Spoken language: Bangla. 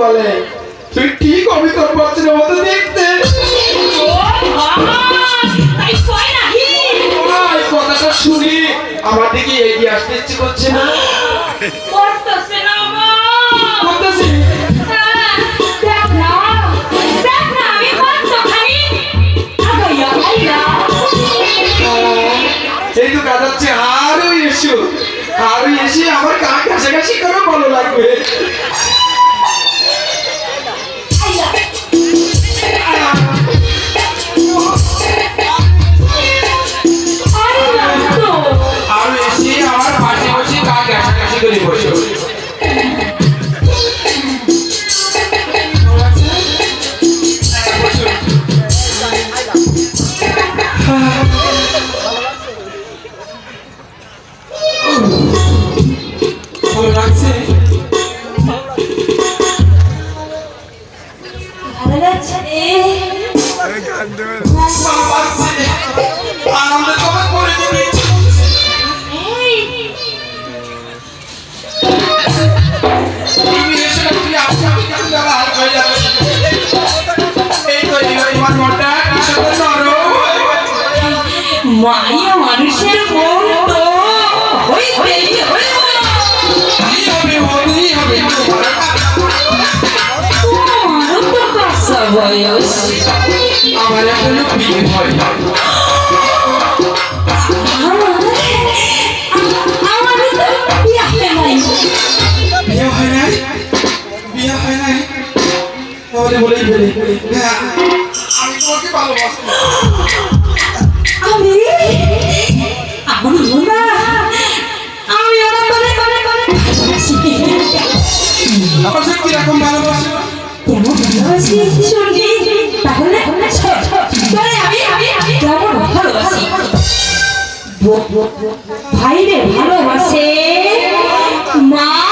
বলে তুই ঠিক অমিতাভ বচ্চনের মতো দেখতে। এই কথাটা শুনি আমার দিকে এগিয়ে আসতে ইচ্ছে করছে না। হ্যাঁ, আইয়া এই তো কাঁদাচ্ছে। আরও এসো আরও এসে আমার ঘাসাঘাসি মায়া মানুষের মন তো হইতেই হইব এখনও বিয়ে হয় নাই বিয়ে হয় নাই তাহলে বলেই ফেলি আমি তোমাকে ভালোবাসি আমি আমি না। আমি আমার করে করে করে আমার সে কীরকম ভালোবাসি? কেমন ভালোবাসি? ভাইরে ভালোবাসে মা